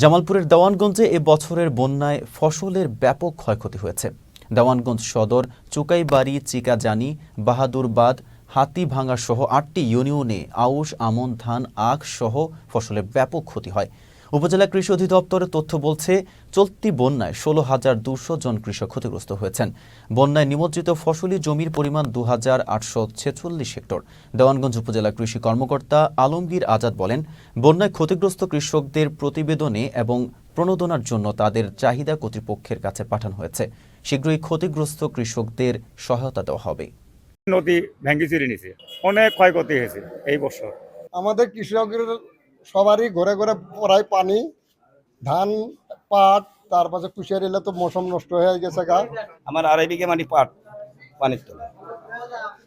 জামালপুরের দেওয়ানগঞ্জে এ বছরের বন্যায় ফসলের ব্যাপক ক্ষয়ক্ষতি হয়েছে। দেওয়ানগঞ্জ সদর, চুকাইবাড়ি, চিকাজানি, বাহাদুরবাদ হাতিভাঙ্গা সহ আটটি ইউনিয়নে আউশ, আমন, ধান, আখ সহ ফসলের ব্যাপক ক্ষতি হয়। উপজেলা কৃষি অধিদপ্তরের তথ্য বলছে চলতি বন্যায় ষোলো হাজার দুশো জন কৃষক ক্ষতিগ্রস্ত হয়েছেন। বন্যায় নিমজ্জিত ফসলি জমির পরিমাণ দু হাজার আটশো ছেচল্লিশ হেক্টর। দেওয়ানগঞ্জ উপজেলা কৃষি কর্মকর্তা আলমগীর আজাদ বলেন বন্যায় ক্ষতিগ্রস্ত কৃষকদের প্রতিবেদনে এবং প্রণোদনার জন্য তাদের চাহিদা কর্তৃপক্ষের কাছে পাঠানো হয়েছে। শীঘ্রই ক্ষতিগ্রস্ত কৃষকদের সহায়তা দেওয়া হবে। নদী ভেঙ্গি চিরে নিছে। অনেক ক্ষয়ক্ষতি হয়েছে এই বছর। আমাদের কৃষকের সবারই ঘরে ঘরে পড়ায় পানি ধান পাট তারপরে কুশিয়ার এলে তো মৌসুম নষ্ট হয়ে গেছে গা। আমার আড়াই বিঘে মাটি পাট পানির তলে।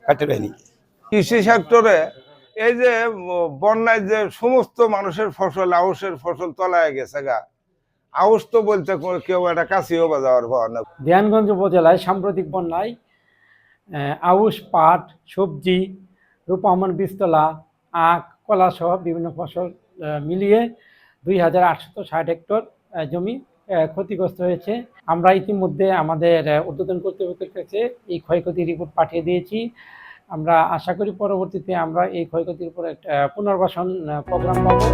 কাটতে পাইনি কৃষি সেক্টরে এই যে বন্যায় যে সমস্ত মানুষের ফসল আউশের ফসল তলায় গেছে গা। আউশ তো বলতে কেউ একটা কাছেও বাজার ভয় না দেয়ানগঞ্জ উপজেলায় সাম্প্রতিক বন্যায় আউশ পাট সবজি রূপামন বীজতলা আখ কলা সহ বিভিন্ন ফসল মিলিয়ে দুই হাজার আটশত ষাট হেক্টর জমি ক্ষতিগ্রস্ত হয়েছে। আমরা ইতিমধ্যে আমাদের উদ্বোধন কর্তৃপক্ষের কাছে এই ক্ষয়ক্ষতির রিপোর্ট পাঠিয়ে দিয়েছি। আমরা আশা করি পরবর্তীতে আমরা এই ক্ষয়ক্ষতির উপর একটা পুনর্বাসন প্রোগ্রাম পাবো।